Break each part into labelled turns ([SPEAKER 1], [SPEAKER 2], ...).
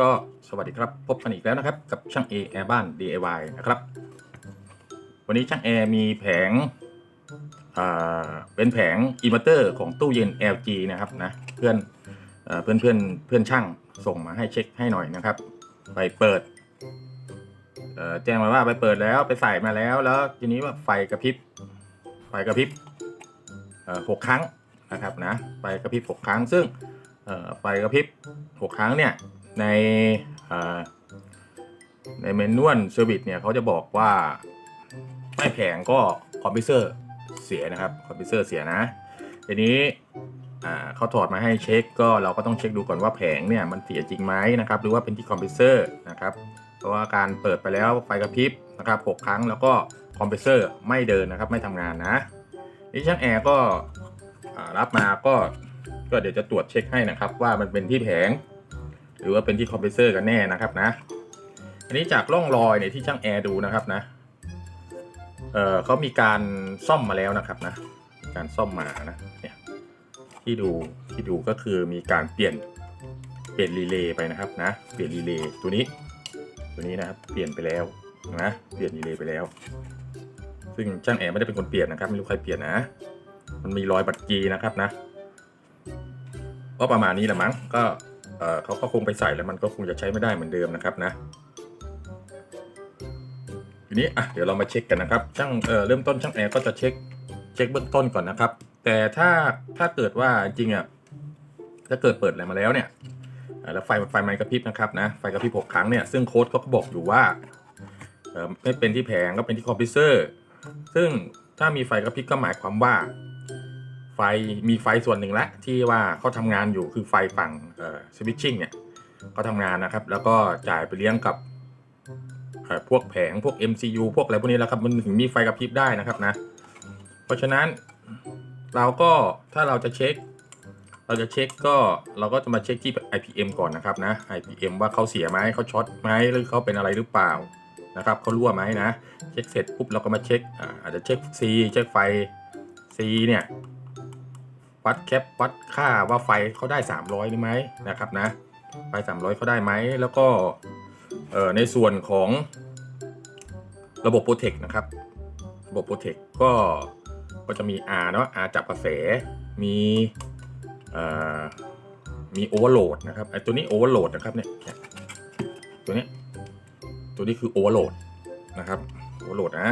[SPEAKER 1] ก็สวัสดีครับ พบกันอีกแล้วนะครับ กับช่างเอแอร์บ้าน DIY นะครับ วันนี้ช่างแอร์มีแผงเป็นแผงอินเวอร์เตอร์ของตู้เย็น LG นะครับนะเพื่อนเพื่อนเพื่อนเพื่อนช่างส่งมาให้เช็คให้หน่อยนะครับ ไปเปิดแจ้งมาว่าไปเปิดแล้วไปใส่มาแล้วแล้วทีนี้ว่าไฟกระพริบไฟกระพริบหกครั้ง นะครับนะไฟกระพริบหกครั้ง ซึ่งไฟกระพริบหกครั้งเนี่ยในในเมนวลเซอร์วิสเนี่ยเขาจะบอกว่าไม่แผงก็คอมพิวเซอร์เสียนะครับคอมพิวเซอร์เสียนะทีนี้เขาถอดมาให้เช็คก็เราก็ต้องเช็คดูก่อนว่าแผงเนี่ยมันเสียจริงไหมนะครับหรือว่าเป็นที่คอมพิวเซอร์นะครับเพราะว่าการเปิดไปแล้วไฟกระพริบนะครับ6ครั้งแล้วก็คอมเพรสเซอร์ไม่เดินนะครับไม่ทำงานนะนี่ช่างแอร์ก็ รับมาก็ก็เดี๋ยวจะตรวจเช็คให้นะครับ ว่ามันเป็นที่แผง หรือว่าเป็นที่คอมเพรสเซอร์กันแน่นะครับนะ อันนี้จากร่องรอยเนี่ยที่ช่างแอร์ดูนะครับนะเออเขามีการซ่อมมาแล้วนะครับนะ การซ่อมมานะเนี่ยที่ดูที่ดูก็คือมีการเปลี่ยนเปลี่ยนรีเลย์ไปนะครับนะ เปลี่ยนรีเลย์ตัวนี้ ตัวนี้นะครับเปลี่ยนไปแล้วนะเปลี่ยนรีเลย์ไปแล้ว ซึ่งช่างแอร์ไม่ได้เป็นคนเปลี่ยนนะครับไม่รู้ใครเปลี่ยนนะ มันมีรอยบัตรจีนะครับนะ ก็ประมาณนี้แหละมั้ง ก็เออเขาก็คงไปใส่แล้วมันก็คงจะใช้ไม่ได้เหมือนเดิมนะครับนะ ทีนี้อะเดี๋ยวเรามาเช็คกันนะครับ ช่างเออเริ่มต้นช่างแอร์ก็จะเช็คเช็คเบื้องต้นก่อนนะครับ แต่ถ้าถ้าเกิดว่าจริงอะถ้าเกิดเปิดอะไรมาแล้วเนี่ยแล้วไฟไฟมันกระพริบนะครับนะไฟกระพริบหกครั้งเนี่ยซึ่งโค้ดเขาก็บอกอยู่ว่าไม่เป็นที่แผงก็เป็นที่คอมพิวเซอร์ ซึ่งถ้ามีไฟกระพริบก็หมายความว่า ไฟมีไฟส่วนหนึ่งละที่ว่าเขาทำงานอยู่คือไฟฝั่งสวิตชิ่งเนี่ยเขาทำงานนะครับ แล้วก็จ่ายไปเลี้ยงกับพวกแผงพวก MCU พวกอะไรพวกนี้แล้วครับ มันถึงมีไฟกระพริบได้นะครับนะ เพราะฉะนั้นเราก็ถ้าเราจะเช็ค เราจะเช็คก็เราก็จะมาเช็คที่ IPM ก่อนนะครับนะ IPM ว่าเขาเสียไหมเขาช็อตไหมหรือเขาเป็นอะไรหรือเปล่านะครับเขารั่วไหมนะ เช็คเสร็จปุ๊บเราก็มาเช็คอาจจะเช็ค C เช็คไฟ C เนี่ย วัดแคปวัดค่าว่าไฟเขาได้ 300หรือไหมนะครับนะไฟ300เขาได้ไหมแล้วก็ในส่วนของระบบโปรเทคนะครับ ระบบโปรเทคก็ก็จะมี R เนาะ R จับกระแส มีมีโอเวอร์โหลดนะครับไอตัวนี้โอเวอร์โหลดนะครับเนี่ยเนี่ยตัวนี้ตัวนี้คือโอเวอร์โหลดนะครับโอเวอร์โหลดนะ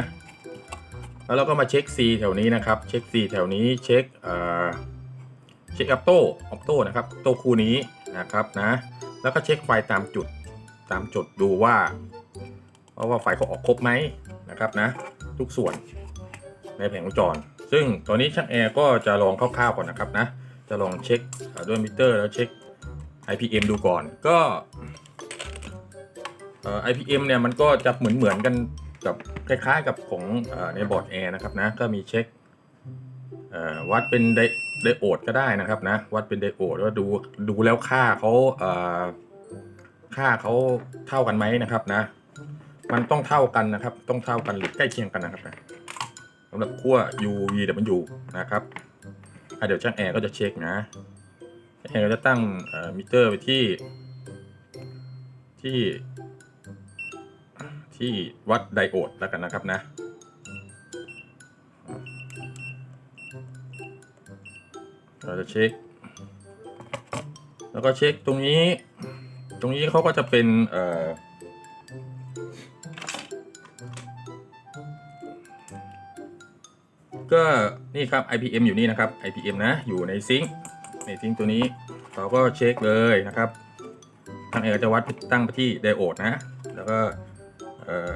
[SPEAKER 1] แล้วเราก็มาเช็ค C แถวนี้นะครับ เช็ค C แถวนี้เช็คเอ่อ เช็คอัปโต้ออปโต้นะครับโต้คู่นี้นะครับนะแล้วก็เช็คไฟตามจุดตามจุดดูว่าว่าว่าไฟเขาออกครบไหมนะครับนะ ทุกส่วนในแผงวงจร ซึ่งตัวนี้ช่างแอร์ก็จะลองคร่าวๆก่อนนะครับนะ จะลองเช็คด้วยมิเตอร์แล้วเช็ค IPM ดูก่อนก็เอ่อ IPM เนี่ยมันก็จะเหมือนเหมือนๆกันกับคล้ายๆกับของอในบอร์ดแอร์นะครับนะ ก็มีเช็ค วัดเป็นไดไดโอดก็ได้นะครับนะ วัดเป็นไดโอดว่าดูดูแล้วค่าเขาเค่าเขาเท่ากันไหมนะครับนะ มันต้องเท่ากันนะครับ ต้องเท่ากันหรือใกล้เคียงกันนะครับนะสำหรับขั้ว UV W นะครับอะเดี๋ยวช่างแอร์ก็จะเช็คนะแอร์ก็จะตั้งมิเตอร์ไปที่ ที่ ที่วัดไดโอดแล้วกันนะครับนะ เราจะเช็ค แล้วก็เช็คตรงนี้ ตรงนี้เขาก็จะเป็น เอ่อ ก็นี่ครับ IPM อยู่นี่นะครับ IPM นะ อยู่ในซิงค์ในซิงค์ตัวนี้ เราก็เช็คเลยนะครับทางเอกจะวัดตั้งไปที่ไดโอดนะ แล้วก็ เออ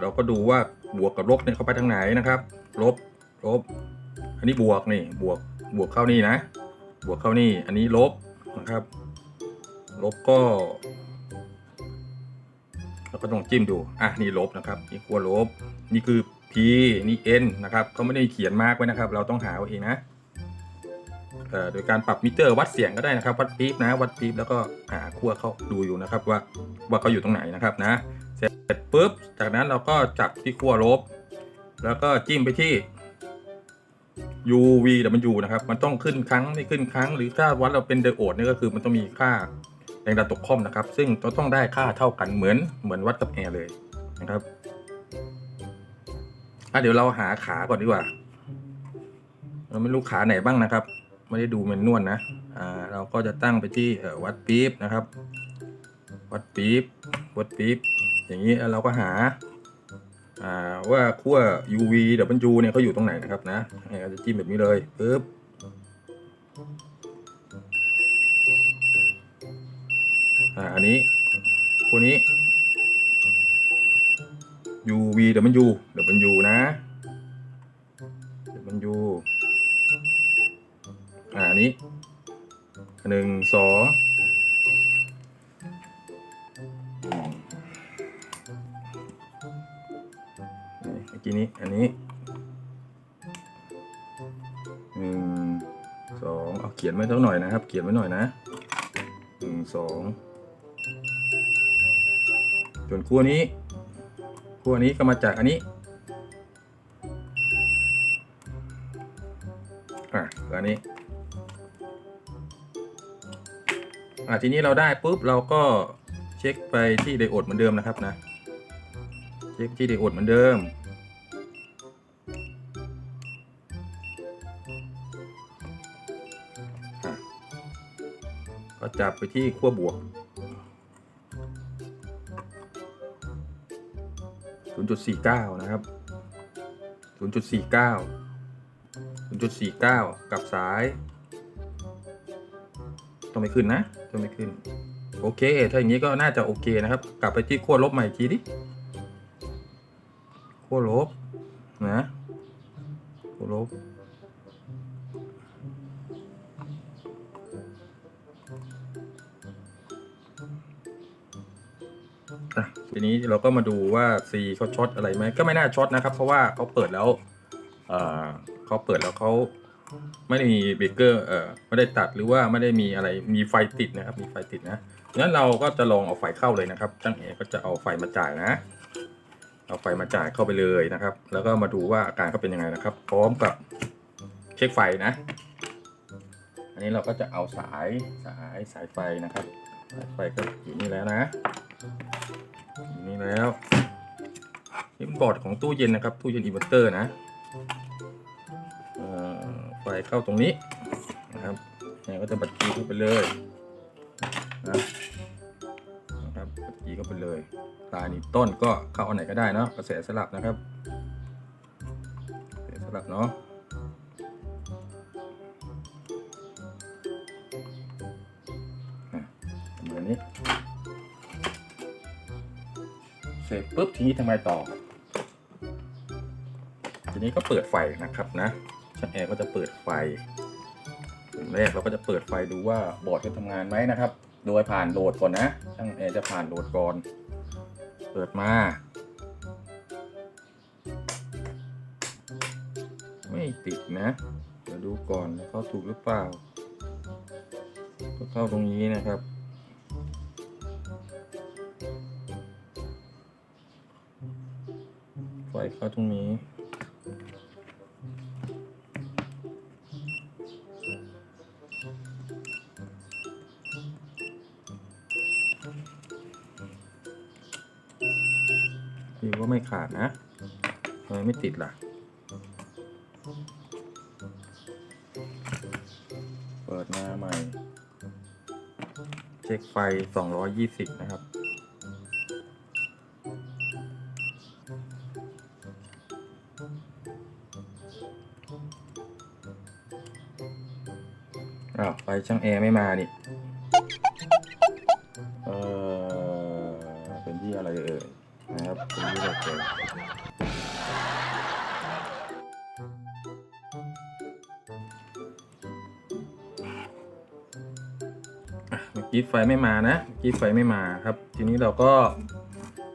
[SPEAKER 1] เราก็ดูว่าบวกกับลบเนี่ยเข้าไปทางไหนนะครับ ลบ ลบ อันนี้บวกนี่ บวก บวกเข้านี่นะ บวกเข้านี่อันนี้ลบนะครับ ลบก็เราก็ต้องจิ้มดู อะ นี่ลบนะครับ นี่ขั้วลบ นี่คือ P นี่ N นะครับเขาไม่ได้เขียนมาร์กไว้นะครับ เราต้องหาเอาเองนะเอ่อโดยการปรับมิเตอร์วัดเสียงก็ได้นะครับ วัดปี๊บนะ วัดปี๊บแล้วก็หาขั้วเขาดูอยู่นะครับว่าว่าเขาอยู่ตรงไหนนะครับนะ เสร็จปุ๊บ จากนั้นเราก็จับที่ขั้วลบ แล้วก็จิ้มไปที่ UV W นะครับ มันต้องขึ้นครั้งไม่ขึ้นครั้ง หรือถ้าวัดเราเป็นไดโอดเนี่ยก็คือมันต้องมีค่าแรงดันตกค่อมนะครับ ซึ่งต้องได้ค่าเท่ากันเหมือนเหมือนวัดกับแอร์เลยนะครับอะเดี๋ยวเราหาขาก่อนดีกว่า เราไม่รู้ขาไหนบ้างนะครับ ไม่ได้ดูเมนนวลนะ อ่า เราก็จะตั้งไปที่วัดปี๊บนะครับ วัดปี๊บวัดปี๊บอย่างนี้เราก็หา ว่าขั้ว UV W เนี่ยเขาอยู่ตรงไหนนะครับนะเราจะจิ้มแบบนี้เลยปึ๊บอ่าอันนี้ขั้วนี้ UV W W นะ W อ่าอันนี้หนึ่งสองีนี้อันนี้หนึ่งสองเอาเขียนไว้เท่าหน่อยนะครับ เขียนไว้หน่อยนะหนึ่งสองส่วนขั้วนี้ขั้วนี้ก็มาจากอันนี้อะอันนี้อะทีนี้เราได้ปุ๊บเราก็เช็คไปที่ไดโอดเหมือนเดิมนะครับนะ เช็คที่ไดโอดเหมือนเดิม จับไปที่ขั้วบวก 0.49 นะครับ 0.49 0.49 กับสาย ต้องไม่ขึ้นนะ ต้องไม่ขึ้น โอเค ถ้าอย่างนี้ก็น่าจะโอเคนะครับ กลับไปที่ขั้วลบใหม่อีกทีดิ ขั้วลบนะขั้วลบ ทีนี้เราก็มาดูว่า C เขาช็อตอะไรไหมก็ไม่น่าช็อตนะครับ เพราะว่าเขาเปิดแล้วเอ่อเขาเปิดแล้วเขาไม่ได้มีเบรกเกอร์เอ่อไม่ได้ตัดหรือว่าไม่ได้มีอะไรมีไฟติดนะครับ มีไฟติดนะงั้นเราก็จะลองเอาไฟเข้าเลยนะครับช่างเอก็จะเอาไฟมาจ่ายนะ เอาไฟมาจ่ายเข้าไปเลยนะครับ แล้วก็มาดูว่าอาการเขาเป็นยังไงนะครับ พร้อมกับเช็คไฟนะ อันนี้เราก็จะเอาสายสายสายไฟนะครับสายไฟก็อยู่นี่แล้วนะ แล้วนี่เป็นบอร์ดของตู้เย็นนะครับ ตู้เย็นอินเวอร์เตอร์นะไฟเข้าตรงนี้นะครับเนี่ยก็จะบัดกีเข้าไปเลยนะนะครับบัดกีเข้าไปเลยตานี้ต้นก็เข้าอันไหนก็ได้เนาะกระแสสลับนะครับกระแสสลับเนาะอะประมาณนี้ ปุ๊บทีนี้ทำไมต่อ ทีนี้ก็เปิดไฟนะครับนะช่างแอร์ก็จะเปิดไฟอย่างแรกเราก็จะเปิดไฟดูว่าบอร์ดจะทำงานไหมนะครับ โดยผ่านโหลดก่อนนะ ช่างแอร์จะผ่านโหลดก่อน เปิดมา ไม่ติดนะ เดี๋ยวดูก่อนเข้าถูกหรือเปล่า ก็เข้าตรงนี้นะครับ ไฟเข้าตรงนี้ ดีว่าไม่ขาดนะทำไมไม่ติดล่ะ เปิดหน้าใหม่ เช็คไฟ 220 นะครับ ฟช่างแอร์ไม่มานี่ เออเป็นที่อะไรเอ่ยนะครับเป็นที่อะไรเอ่ยเมื่อกี้ไฟไม่มานะเมื่อกี้ไฟไม่มาครับ ทีนี้เราก็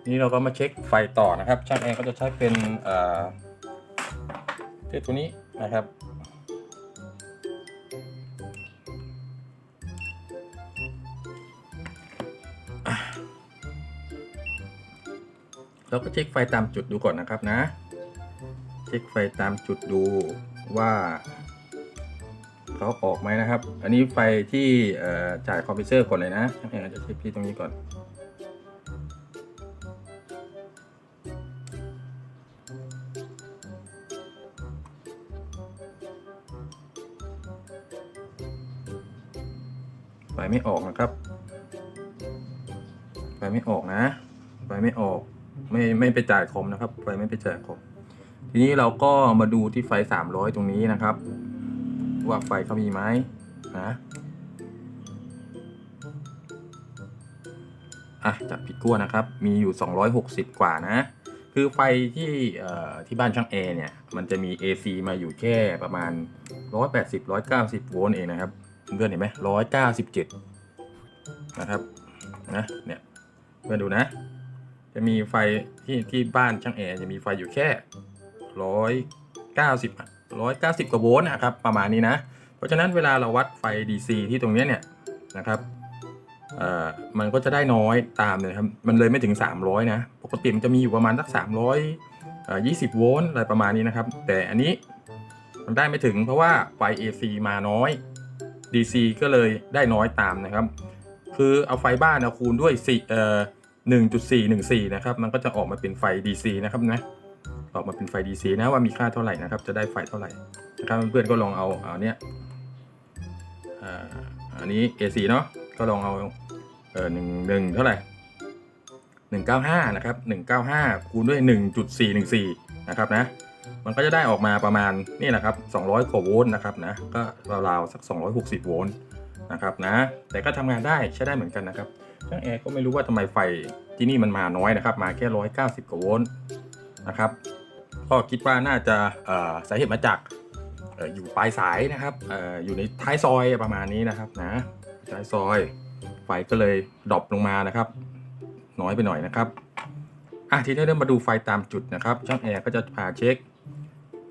[SPEAKER 1] ทีนี้เราก็มาเช็คไฟต่อนะครับ ช่างแอร์ก็จะใช้เป็นเอ่อเทตัวนี้นะครับ เราก็เช็คไฟตามจุดดูก่อนนะครับนะ เช็คไฟตามจุดดูว่าเขาออกไหมนะครับ อันนี้ไฟที่จ่ายคอมพิวเตอร์ก่อนเลยนะช่างแอร์จะเช็คที่ตรงนี้ก่อน ไฟไม่ออกนะครับ ไฟไม่ออกนะ ไฟไม่ออก ไม่ไม่ไปจ่ายคอมนะครับ ไฟไม่ไปจ่ายคอม ทีนี้เราก็มาดูที่ไฟ 300 ตรงนี้นะครับ ว่าไฟเขามีไหมนะอะจับผิดกั้วนะครับ มีอยู่ 260 กว่านะ คือไฟที่ที่บ้านช่างแอร์เนี่ย มันจะมี AC มาอยู่แค่ประมาณ 180 190 โวลต์เองนะครับ เพื่อนเห็นไหม197 นะครับ นะ เนี่ย เพื่อนดูนะ จะมีไฟที่ที่บ้านช่างแอร์จะมีไฟอยู่แค่ร้อยเก้าสิบร้อยเก้าสิบกว่าโวลต์นะครับประมาณนี้นะ เพราะฉะนั้นเวลาเราวัดไฟ DC ที่ตรงนี้เนี่ยนะครับเอ่อมันก็จะได้น้อยตามเลยครับ มันเลยไม่ถึง 300 นะ ปกติมันจะมีอยู่ประมาณสัก300เอ่อ20 โวลต์อะไรประมาณนี้นะครับ แต่อันนี้มันได้ไม่ถึงเพราะว่าไฟ AC มาน้อย DC ก็เลยได้น้อยตามนะครับ คือเอาไฟบ้านเอาคูณด้วย4เอ่อ 1.414 นะครับ มันก็จะออกมาเป็นไฟ DC นะครับนะ ออกมาเป็นไฟ DC นะว่ามีค่าเท่าไหร่นะครับ จะได้ไฟเท่าไหร่นะครับเพื่อนๆก็ลองเอาเอาเนี้ยอ่าอันนี้ AC เนาะ ก็ลองเอาเออหนึ่งหนึ่งเท่าไหร่หนึ่งเก้าห้านะครับหนึ่งเก้าห้าคูณด้วยหนึ่งจุดสี่หนึ่งสี่นะครับนะ มันก็จะได้ออกมาประมาณนี่แหละครับสองร้อยกว่าโวลต์นะครับนะ ก็ราวๆสักสองร้อยหกสิบโวลต์นะครับนะ แต่ก็ทำงานได้ใช้ได้เหมือนกันนะครับ ช่างแอร์ก็ไม่รู้ว่าทำไมไฟที่นี่มันมาน้อยนะครับ มาแค่ร้อยเก้าสิบกว่าโวลต์นะครับ ก็คิดว่าน่าจะสาเหตุมาจากออยู่ปลายสายนะครับออยู่ในท้ายซอยประมาณนี้นะครับนะท้ายซอยไฟก็เลยดรอปลงมานะครับ น้อยไปหน่อยนะครับอะทีนี้เริ่มมาดูไฟตามจุดนะครับ ช่างแอร์ก็จะพาเช็ค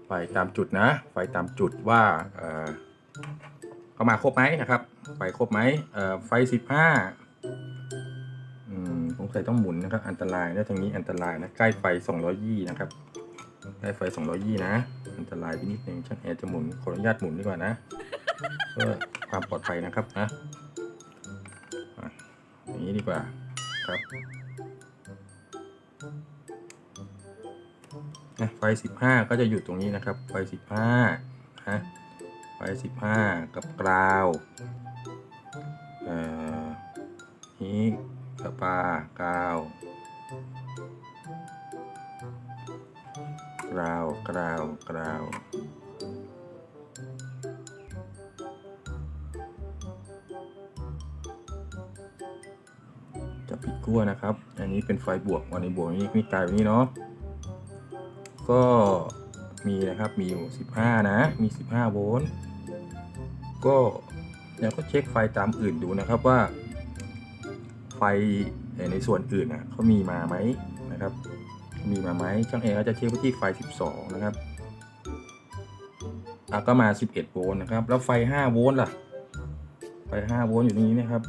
[SPEAKER 1] ไฟตามจุดนะ ไฟตามจุดว่าเข้ามาครบไหมนะครับ ไฟครบไหมไฟ 15 อืมสงสัยต้องหมุนนะครับ อันตรายนะตรงนี้อันตรายนะ ใกล้ไฟ220นะครับ ใกล้ไฟ220นะ อันตรายไปนิดนึงช่างแอร์จะหมุน ขออนุญาตหมุนดีกว่านะ เพื่อความปลอดภัยนะครับนะอย่างนี้ดีกว่าครับนะไฟ15ก็จะอยู่ตรงนี้นะครับ ไฟ15นะไฟ15กับกราวเอ่อ นี้สปากาวกราวกราวกราวจะปิดกั้วนะครับ อันนี้เป็นไฟบวกวันนี้บวกนี้มีกลายแบบนี้เนาะ ก็มีนะครับ มีอยู่ 15 นะ มี 15 โวลต์ ก็เดี๋ยวก็เช็คไฟตามอื่นดูนะครับว่า ไฟในส่วนอื่นนะเขามีมาไหมนะครับ มีมาไหมช่างเองก็จะเช็คไปที่ไฟ 12 นะครับอะก็มา 11 โวลต์นะครับ แล้วไฟ 5 โวลต์ล่ะ ไฟ 5 โวลต์อยู่ตรงนี้นะครับ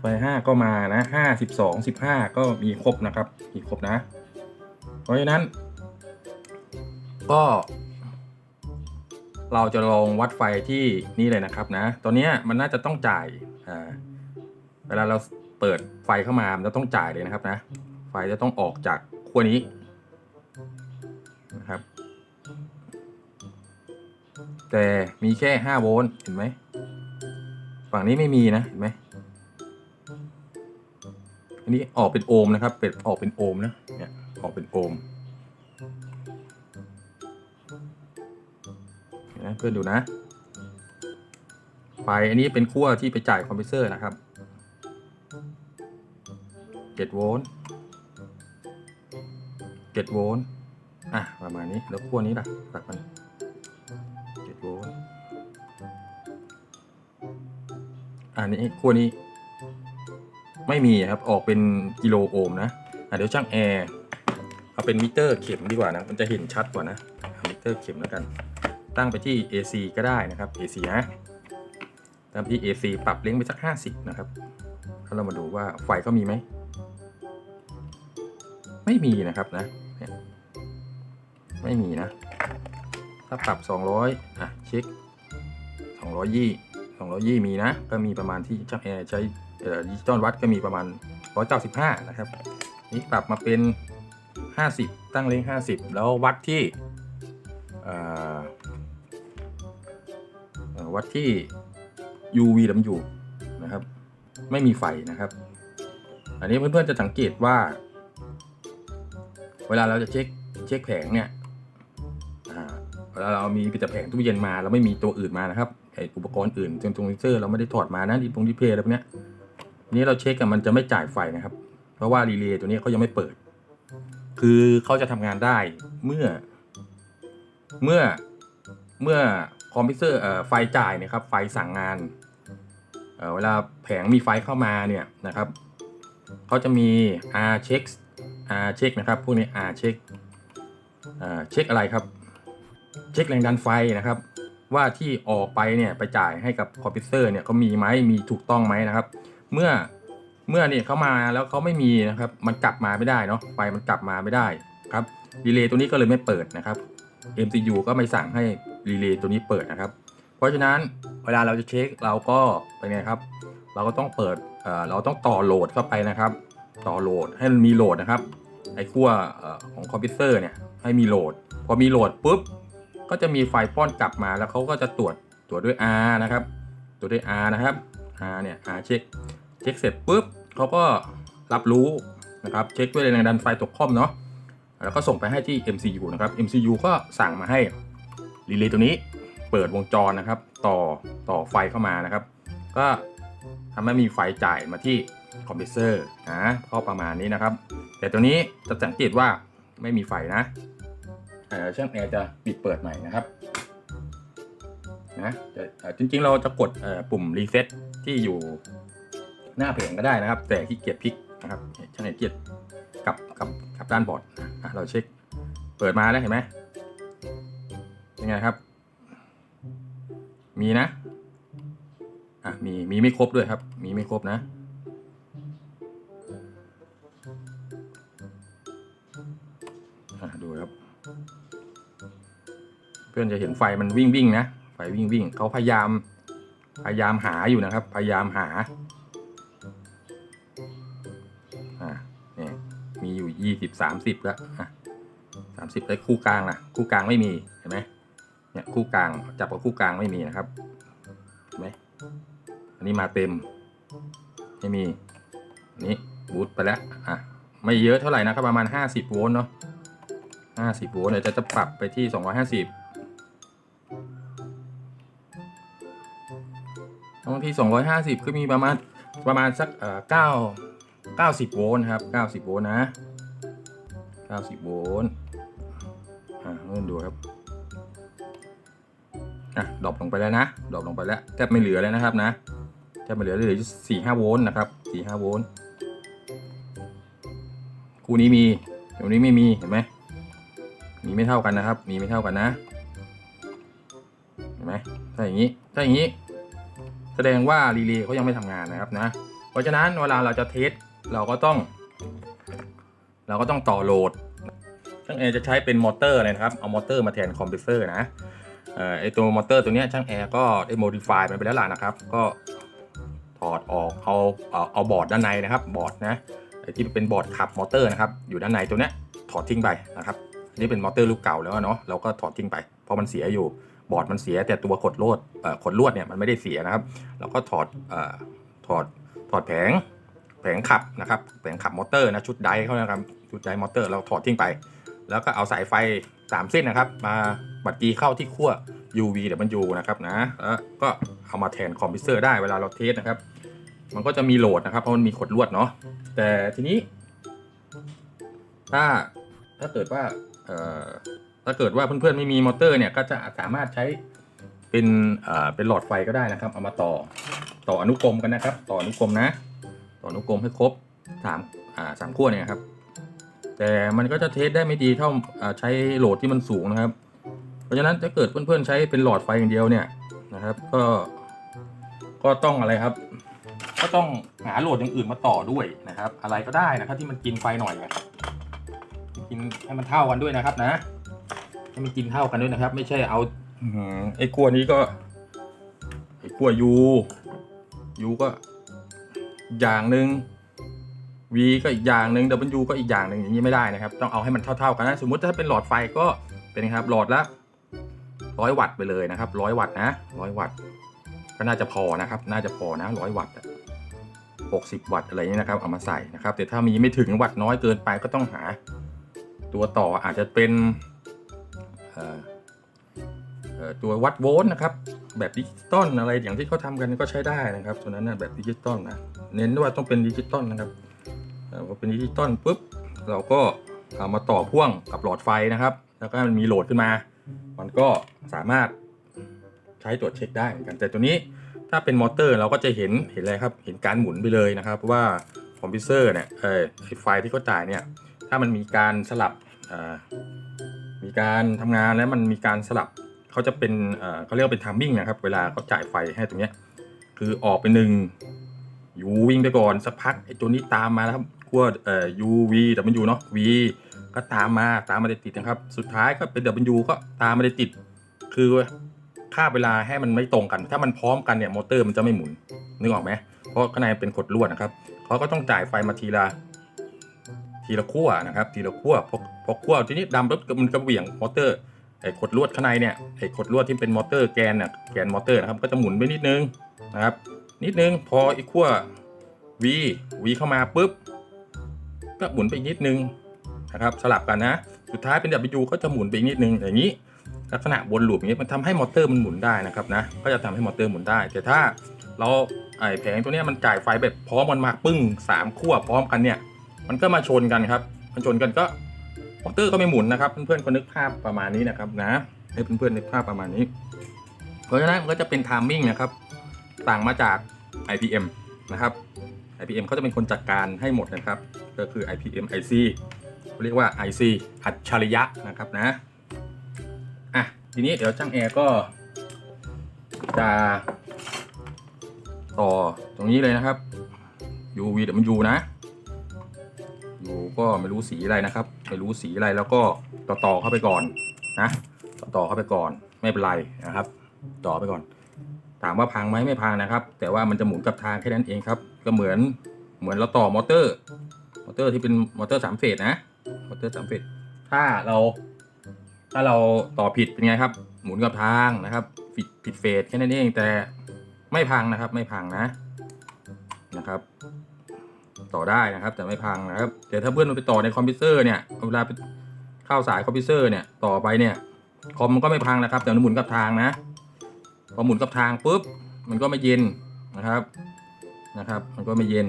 [SPEAKER 1] ไฟ 5 ก็มานะ 5 12 15 ก็มีครบนะครับ มีครบนะ เพราะฉะนั้น ก็ เราจะลองวัดไฟที่นี่เลยนะครับนะ ตอนนี้มันน่าจะต้องจ่าย อ่าเวลาเราเปิดไฟเข้ามามันจะต้องจ่ายเลยนะครับนะ ไฟจะต้องออกจากขั้วนี้นะครับ แต่มีแค่ 5 โวลต์เห็นไหมฝั่งนี้ไม่มีนะเห็นไหมอันนี้ออกเป็นโอห์มนะครับ เป็นออกเป็นโอห์มนะเนี่ยออกเป็นโอห์มเห็นไหมเพื่อนดูนะ ไฟอันนี้เป็นขั้วที่ไปจ่ายคอมเพรสเซอร์นะครับ7โวลต์7โวลต์อะประมาณนี้แล้วขั้วนี้ล่ะตัดมัน7โวลต์อันนี้ขั้วนี้ ไม่มีครับออกเป็นกิโลโอห์มนะอะเดี๋ยวช่างแอร์เอาเป็นมิเตอร์เข็มดีกว่านะมันจะเห็นชัดกว่านะมิเตอร์เข็มแล้วกัน ตั้งไปที่ AC ก็ได้นะครับ AC นะ ตั้งไปที่ AC ปรับเลี้ยงไปสัก 50 นะครับ แล้วเรามาดูว่าไฟเขามีไหม ไม่มีนะครับนะ ไม่มีนะ ถ้าปรับ 200 อะเช็ค 200ยี่200ยี่มีนะ ก็มีประมาณที่ช่างแอร์ใช้ดิจิตอลวัดก็มีประมาณ 195 นะครับ นี่ปรับมาเป็น 50 ตั้งเลง50 แล้ววัดที่วัดที่ UVW นะครับ ไม่มีไฟนะครับ อันนี้เพื่อนๆจะสังเกตว่า เวลาเราจะเช็คเช็คแผงเนี่ยเวลาเรามีแต่แผงตู้เย็นมาเราไม่มีตัวอื่นมานะครับไออุปกรณ์อื่นจนตรงเซอร์เราไม่ได้ถอดมานะดีพงดีเพย์อะไรพวกเนี้ยนี้เราเช็คกันมันจะไม่จ่ายไฟนะครับ เพราะว่ารีเลย์ตัวนี้เขายังไม่เปิด คือเขาจะทำงานได้เมื่อ เมื่อเมื่อคอมพิวเตอร์ไฟจ่ายนะครับ ไฟสั่งงาน เวลาแผงมีไฟเข้ามาเนี่ยนะครับเขาจะมี R check R check นะครับพวกนี้ R check อ่าเช็คอะไรครับ เช็คแรงดันไฟนะครับ ว่าที่ออกไปเนี่ยไปจ่ายให้กับคอมพิวเตอร์เนี่ยเขามีไหมมีถูกต้องไหมนะครับ เมื่อเมื่อเนี่ยเขามาแล้วเขาไม่มีนะครับ มันกลับมาไม่ได้เนาะไฟมันกลับมาไม่ได้ครับรีเลย์ตัวนี้ก็เลยไม่เปิดนะครับ MCU ก็ไม่สั่งให้รีเลย์ตัวนี้เปิดนะครับ เพราะฉะนั้นเวลาเราจะเช็คเราก็เป็นไงครับ เราก็ต้องเปิดเราต้องต่อโหลดเข้าไปนะครับ ต่อโหลดให้มันมีโหลดนะครับไอ้ขั้วของคอมพิวเตอร์เนี่ยให้มีโหลด พอมีโหลดปุ๊บก็จะมีไฟล์ป้อนกลับมาแล้วเขาก็จะตรวจตรวจด้วย R นะครับตรวจด้วย R นะครับ R เนี่ย R เช็คเช็คเสร็จปุ๊บเขาก็รับรู้นะครับเช็คด้วยแรงดันไฟตกคอมเนาะแล้วก็ส่งไปให้ที่ MCU นะครับ MCU ก็สั่งมาให้รีเลย์ตัวนี้ เปิดวงจรนะครับ ต่อต่อไฟเข้ามานะครับ ก็ทำให้มีไฟจ่ายมาที่คอมเพรสเซอร์นะก็ประมาณนี้นะครับ แต่ตัวนี้จะสังเกตว่าไม่มีไฟนะเช่างแอร์จะปิดเปิดใหม่นะครับนะจริงๆเราจะกดปุ่มรีเซ็ตที่อยู่หน้าเพลงก็ได้นะครับ แต่ขี้เกียจพลิกนะครับช่างแอร์เกียจกลับกลับกลับด้านบอร์ดอะเราเช็คเปิดมาแล้วเห็นไหมยังไงครับ มีนะ อะ มี มีไม่ครบด้วยครับ มีไม่ครบนะอะดูครับ เพื่อนจะเห็นไฟมันวิ่งวิ่งนะ ไฟวิ่งวิ่ง เขาพยายาม พยายามหาอยู่นะครับ พยายามหา อะเนี่ยมีอยู่ยี่สิบสามสิบแล้วอะสามสิบได้คู่กลางนะคู่กลางไม่มี คู่กลาง จับกับคู่กลางไม่มีนะครับเห็นไหมอันนี้มาเต็ม ไม่มีนี้บูตไปแล้วอะไม่เยอะเท่าไหร่นะครับประมาณห้าสิบโวลต์เนาะห้าสิบโวลต์เดี๋ยวจะจะปรับไปที่สองร้อยห้าสิบบางทีสองร้อยห้าสิบก็มีประมาณประมาณสักเอ่อเก้าเก้าสิบโวลต์ครับเก้าสิบโวลต์นะเก้าสิบโวลต์อ่าเริ่มดูครับ อะดรอปลงไปแล้วนะดรอปลงไปแล้วแทบไม่เหลือแล้วนะครับนะแทบไม่เหลือเหลือสี่ห้าโวลต์นะครับสี่ห้าโวลต์คู่นี้มีเดี๋ยวนี้ไม่มีเห็นไหมมีไม่เท่ากันนะครับ มีไม่เท่ากันนะเห็นไหมถ้าอย่างนี้ถ้าอย่างนี้ แสดงว่ารีเลย์เขายังไม่ทำงานนะครับนะ เพราะฉะนั้นเวลาเราจะเทสเราก็ต้อง เราก็ต้องต่อโหลดช่างแอร์จะใช้เป็นมอเตอร์เลยนะครับ เอามอเตอร์มาแทนคอมเพรสเซอร์นะ ไอตัวมอเตอร์ตัวนี้ช่างแอร์ก็ได้โมดิฟายมันไปแล้วล่ะนะครับ ก็ถอดออกเอาเอาเอาบอร์ดด้านในนะครับ บอร์ดนะไอที่เป็นบอร์ดขับมอเตอร์นะครับอยู่ด้านในตัวนี้ถอดทิ้งไปนะครับนี่เป็นมอเตอร์ลูกเก่าแล้วเนาะเราก็ถอดทิ้งไปเพราะมันเสียอยู่บอร์ดมันเสียแต่ตัวขดลวดเอ่อขดลวดเนี่ยมันไม่ได้เสียนะครับ เราก็ถอดเอ่อถอดถอดแผงแผงขับนะครับแผงขับมอเตอร์นะชุดไดเขานะครับชุดไดมอเตอร์เราถอดทิ้งไป แล้วก็เอาสายไฟ 3 เส้นนะครับ มาบัดกีเข้าที่ขั้ว UV เดี๋ยวมันอยู่นะครับนะแล้วก็เอามาแทนคอมพิวเตอร์ได้เวลาเราเทสนะครับ มันก็จะมีโหลดนะครับเพราะมันมีขดลวดเนาะแต่ทีนี้ ถ้าถ้าเกิดว่าเอ่อถ้าเกิดว่าเพื่อนๆไม่มีมอเตอร์เนี่ยก็จะสามารถใช้เป็นเอ่อเป็นหลอดไฟก็ได้นะครับ เอามาต่อต่ออนุกรมกันนะครับ ต่ออนุกรมนะ ต่ออนุกรมให้ครบสามอ่าสามขั้วเนี่ยครับ แต่มันก็จะเทสได้ไม่ดีเท่าใช้โหลดที่มันสูงนะครับ เพราะฉะนั้นถ้าเกิดเพื่อนๆใช้เป็นหลอดไฟอย่างเดียวเนี่ยนะครับ ก็ก็ต้องอะไรครับ ก็ต้องหาโหลดอย่างอื่นมาต่อด้วยนะครับ อะไรก็ได้นะครับที่มันกินไฟหน่อยอะกินให้มันเท่ากันด้วยนะครับนะให้มันกินเท่ากันด้วยนะครับ ไม่ใช่เอาไอ้ขั้วนี้ก็ไอ้ขั้วยูยูก็อย่างหนึ่ง V ก็อีกอย่างหนึ่ง W ก็อีกอย่างหนึ่งอย่างนี้ไม่ได้นะครับ ต้องเอาให้มันเท่า ๆ กันนะ สมมติถ้าเป็นหลอดไฟก็เป็นครับหลอดละร้อยวัตต์ไปเลยนะครับร้อยวัตต์นะร้อยวัตต์ก็น่าจะพอนะครับ น่าจะพอนะร้อยวัตต์หกสิบวัตต์อะไรนี้นะครับ เอามาใส่นะครับ แต่ถ้ามีไม่ถึงวัตต์น้อยเกินไปก็ต้องหา ตัวต่ออาจจะเป็นตัววัดโวลต์นะครับ แบบดิจิตอลอะไรอย่างที่เขาทำกันก็ใช้ได้นะครับตัวนั้นนะแบบดิจิตอลนะเน้นว่าต้องเป็นดิจิตอลนะครับ เอ่อพอเป็นดิจิตอลปุ๊บเราก็เอามาต่อพ่วงกับหลอดไฟนะครับ แล้วก็มันมีโหลดขึ้นมา มันก็สามารถใช้ตรวจเช็คได้เหมือนกันแต่ตัวนี้ถ้าเป็นมอเตอร์เราก็จะเห็นเห็นอะไรครับ เห็นการหมุนไปเลยนะครับ ว่าคอมพิวเซอร์เนี่ยเออไฟที่เขาจ่ายเนี่ยถ้ามันมีการสลับมีการทำงานแล้วมันมีการสลับเขาจะเป็นเขาเรียกว่าเป็นทามมิ่งนะครับ เวลาเขาจ่ายไฟให้ตรงเนี้ยคือออกไปหนึ่งอยู่วิ่งไปก่อนสักพักไอ้ตัวนี้ตามมาแล้วครับ ขั้วเอ่อยูวีดับเบิลยูเนาะวีก็ตามมาตามมาติดๆนะครับ สุดท้ายก็เป็นดับเบิลยูก็ตามมาติดคือค่าเวลาให้มันไม่ตรงกัน ถ้ามันพร้อมกันเนี่ยมอเตอร์มันจะไม่หมุนนึกออกไหมเพราะข้างในเป็นขดลวดนะครับเขาก็ต้องจ่ายไฟมาทีละทีละขั้วนะครับ ทีละขั้วพอพอขั้วทีนี้ดำปุ๊บมันก็เหวี่ยงมอเตอร์ไอ้ขดลวดข้างในเนี่ยไอ้ขดลวดที่เป็นมอเตอร์แกนเนี่ยแกนมอเตอร์นะครับก็จะหมุนไปนิดนึงนะครับ นิดนึงพออีกขั้ว V V เข้ามาปุ๊บ ก็หมุนไปอีกนิดนึงนะครับสลับกันนะ สุดท้ายเป็น W ก็จะหมุนไปอีกนิดนึงอย่างนี้ลักษณะวนลูปอย่างนี้มันทำให้มอเตอร์มันหมุนได้นะครับนะก็จะทำให้มอเตอร์หมุนได้ แต่ถ้าเราไอแผงตัวนี้มันจ่ายไฟแบบพร้อมมันมาปึ้งสามขั้วพร้อมกันเนี่ย มันก็มาชนกันครับมันชนกันก็มอเตอร์ก็ไม่หมุนนะครับเพื่อนๆก็นึกภาพประมาณนี้นะครับนะให้เพื่อนๆนึกภาพประมาณนี้ เพราะฉะนั้นมันก็จะเป็นไทมิ่งนะครับต่างมาจาก IPM นะครับ IPM เขาจะเป็นคนจัดการให้หมดนะครับ ก็คือ IPM IC เขาเรียกว่า IC อัจฉริยะนะครับนะ อะ ทีนี้เดี๋ยวช่างแอร์ก็จะต่อตรงนี้เลยนะครับ UV เดี๋ยวมัน U นะ U ก็ไม่รู้สีอะไรนะครับ ไม่รู้สีอะไรแล้วก็ต่อต่อเข้าไปก่อนนะ ต่อต่อเข้าไปก่อนไม่เป็นไรนะครับ ต่อไปก่อน ถามว่าพังไหมไม่พังนะครับ แต่ว่ามันจะหมุนกับทางแค่นั้นเองครับ ก็เหมือนเหมือนเราต่อมอเตอร์ อเตอร์ที่เป็นมอเตอร์สามเฟสนะมอเตอร์สามเฟสถ้าเรา ถ้าเราต่อผิดเป็นไงครับ หมุนกับทางนะครับ ผิดผิดเฟสแค่นั้นเองแต่ไม่พังนะครับ ไม่พังนะนะครับ ต่อได้นะครับ แต่ไม่พังนะครับแต่ถ้าเพื่อนมันไปต่อในคอมพิวเตอร์เนี่ยเวลาไปเข้าสายคอมพิวเตอร์เนี่ยต่อไปเนี่ยคอมมันก็ไม่พังนะครับ แต่มันหมุนกับทางนะ พอหมุนกับทางปุ๊บมันก็ไม่เย็นนะครับนะครับ มันก็ไม่เย็น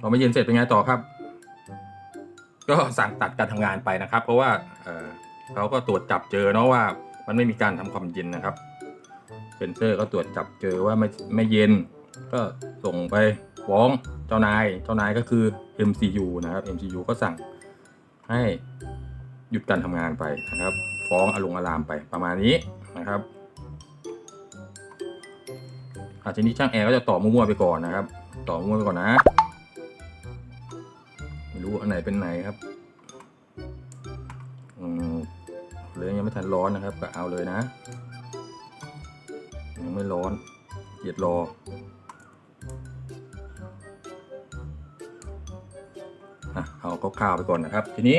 [SPEAKER 1] พอไม่เย็นเสร็จเป็นไงต่อครับ ก็สั่งตัดการทำงานไปนะครับ เพราะว่าเเขาก็ตรวจจับเจอเนาะว่า มันไม่มีการทำความเย็นนะครับเซนเซอร์ก็ตรวจจับเจอว่าไม่ไม่เย็น ก็ส่งไปฟ้องเจ้านาย เจ้านายก็คือ MCU นะครับ MCU ก็สั่งให้หยุดการทำงานไปนะครับ ฟ้องอารมอารามไปประมาณนี้นะครับอาทีนี้ช่างแอร์ก็จะต่อมั่วๆไปก่อนนะครับ ต่อมั่วไปก่อนนะ อันไหนเป็นไหนครับอืมเลยยังไม่ทันร้อนนะครับ ก็เอาเลยนะ ยังไม่ร้อนเกียดรออะเอาคร่าวๆไปก่อนนะครับ ทีนี้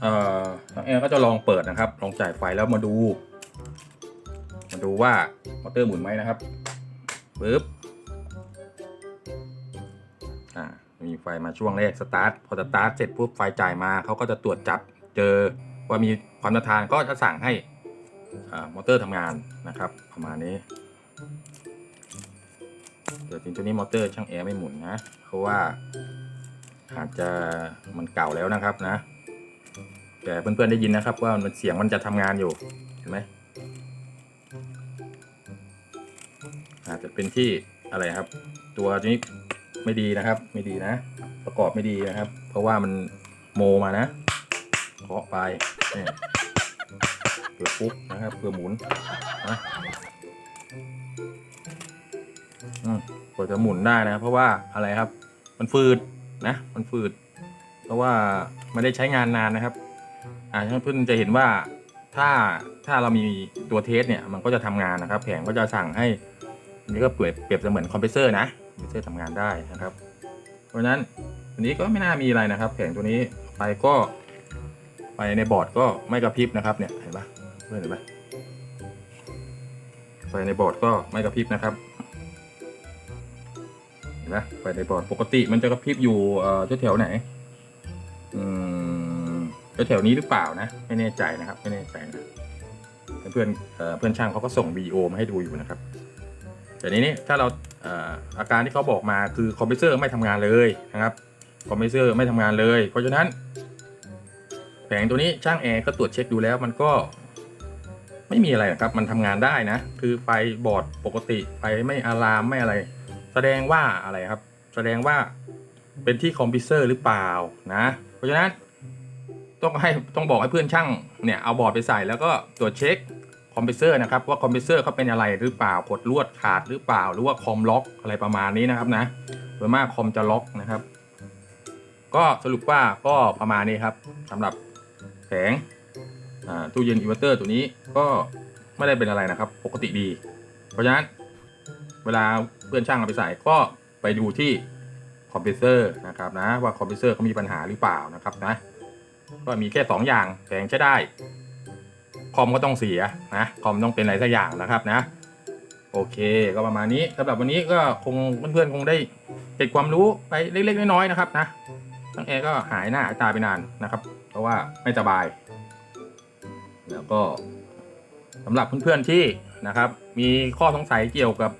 [SPEAKER 1] เอ่อทางแอร์ก็จะลองเปิดนะครับ ลองจ่ายไฟแล้วมาดู มาดูว่า มอเตอร์หมุนไหมนะครับปึ๊บ ไฟมาช่วงแรกสตาร์ทพอสตาร์ทเสร็จปุ๊บไฟจ่ายมาเขาก็จะตรวจจับเจอว่ามีความต้านทานก็จะสั่งให้อ่ามอเตอร์ทำงานนะครับ ประมาณนี้เดี๋ยวจริงตัวนี้มอเตอร์ช่างแอร์ไม่หมุนนะ เพราะว่าอาจจะมันเก่าแล้วนะครับนะ แต่เพื่อนๆได้ยินนะครับว่ามันเสียงมันจะทำงานอยู่เห็นไหมอาจจะเป็นที่อะไรครับ ตัวนี้ไม่ดีนะครับ ไม่ดีนะ กอบไม่ดีนะครับ เพราะว่ามันโมมานะเคาะไปเนี่ยเพื่อปุ๊บนะครับเพื่อหมุนนะอืมกว่าจะหมุนได้นะ เพราะว่าอะไรครับ มันฟืดนะ มันฟืด เพราะว่าไม่ได้ใช้งานนานนะครับ อ่าเพื่อนจะเห็นว่าถ้าถ้าเรามีตัวเทสเนี่ยมันก็จะทำงานนะครับ แผงก็จะสั่งให้นี่ก็เปรียบเปรียบเสมือนคอมเพรสเซอร์นะคอมเพรสเซอร์ทำงานได้นะครับ เพราะฉะนั้น อันนี้ก็ไม่น่ามีอะไรนะครับ แผงตัวนี้ไปก็ไปในบอร์ดก็ไม่กระพริบนะครับเนี่ยเห็นปะเพื่อนเห็นปะไฟในบอร์ดก็ไม่กระพริบนะครับเห็นไหมไฟในบอร์ดปกติมันจะกระพริบอยู่เอ่อแถวๆไหนอืมแถวๆนี้หรือเปล่านะ ไม่แน่ใจนะครับไม่แน่ใจนะเพื่อนเอ่อเพื่อนช่างเขาก็ส่งวีโอมาให้ดูอยู่นะครับแต่นี้นี่ถ้าเราอาการที่เขาบอกมาคือคอมพรสเซอร์ไม่ทำงานเลยนะครับ คอมเพรสเซอร์ไม่ทำงานเลย เพราะฉะนั้น แผงตัวนี้ช่างแอร์ก็ตรวจเช็คดูแล้วมันก็ ไม่มีอะไรนะครับ มันทำงานได้นะ คือไฟบอร์ดปกติไฟไม่อะลามไม่อะไร แสดงว่าอะไรครับ แสดงว่าเป็นที่คอมพิวเซอร์หรือเปล่านะ เพราะฉะนั้นต้องให้ต้องบอกให้เพื่อนช่างเนี่ยเอาบอร์ดไปใส่แล้วก็ตรวจเช็คคอมพิวเซอร์นะครับว่าคอมพิวเซอร์เขาเป็นอะไรหรือเปล่ากดลวดขาดหรือเปล่า หรือว่าคอมล็อกอะไรประมาณนี้นะครับนะโดยมากคอมจะล็อกนะครับ ก็สรุปว่าก็ประมาณนี้ครับสำหรับแผงตู้เย็นอินเวอร์เตอร์ตัวนี้ก็ไม่ได้เป็นอะไรนะครับ ปกติดี เพราะฉะนั้นเวลาเพื่อนช่างเอาไปใส่ก็ไปดูที่คอมเพรสเซอร์นะครับนะว่าคอมเพรสเซอร์เขามีปัญหาหรือเปล่านะครับนะก็มีแค่ 2 อย่างแผงใช้ได้ คอมก็ต้องเสียนะคอมต้องเป็นอะไรสักอย่างนะครับนะ โอเคก็ประมาณนี้สำหรับวันนี้ก็คงเพื่อนๆคงได้เก็บความรู้ไปเล็กๆน้อยๆนะครับนะ ทั้งแอร์ก็หายหน้าหายตาไปนานนะครับ เพราะว่าไม่สบาย แล้วก็สำหรับเพื่อนๆที่นะครับ มีข้อสงสัยเกี่ยวกับ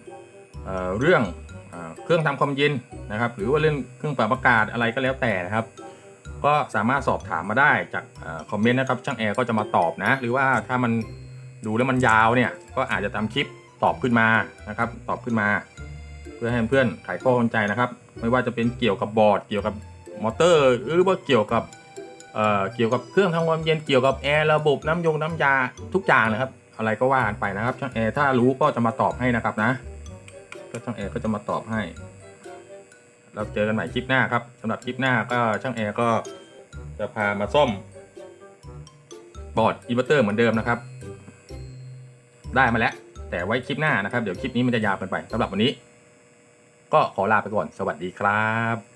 [SPEAKER 1] เเรื่องเอเครื่องทำความเย็นนะครับ หรือว่าเรื่องเครื่องปรับอากาศอะไรก็แล้วแต่นะครับ ก็สามารถสอบถามมาได้จากอคอมเมนต์นะครับช่างแอร์ก็จะมาตอบนะ หรือว่าถ้ามันดูแล้วมันยาวเนี่ยก็อาจจะทำคลิปตอบขึ้นมานะครับ ตอบขึ้นมา เพื่อให้เพื่อนๆไขข้อข้องใจนะครับ ไม่ว่าจะเป็นเกี่ยวกับบอร์ดเกี่ยวกับ มอเตอร์ หรือว่าเกี่ยวกับเอ่อเกี่ยวกับเครื่องทำความเย็นเกี่ยวกับแอร์ระบบน้ำยงน้ำยาทุกอย่างนะครับ อะไรก็ว่ากันไปนะครับช่างแอร์ถ้ารู้ก็จะมาตอบให้นะครับนะก็ช่างแอร์ก็จะมาตอบให้เราเจอกันใหม่คลิปหน้าครับสำหรับคลิปหน้าก็ช่างแอร์ก็จะพามาซ่อมบอร์ดอินเวอร์เตอร์เหมือนเดิมนะครับ ได้มาแล้ว แต่ไว้คลิปหน้านะครับ เดี๋ยวคลิปนี้มันจะยาวเกินไปสำหรับวันนี้ ก็ขอลาไปก่อน สวัสดีครับ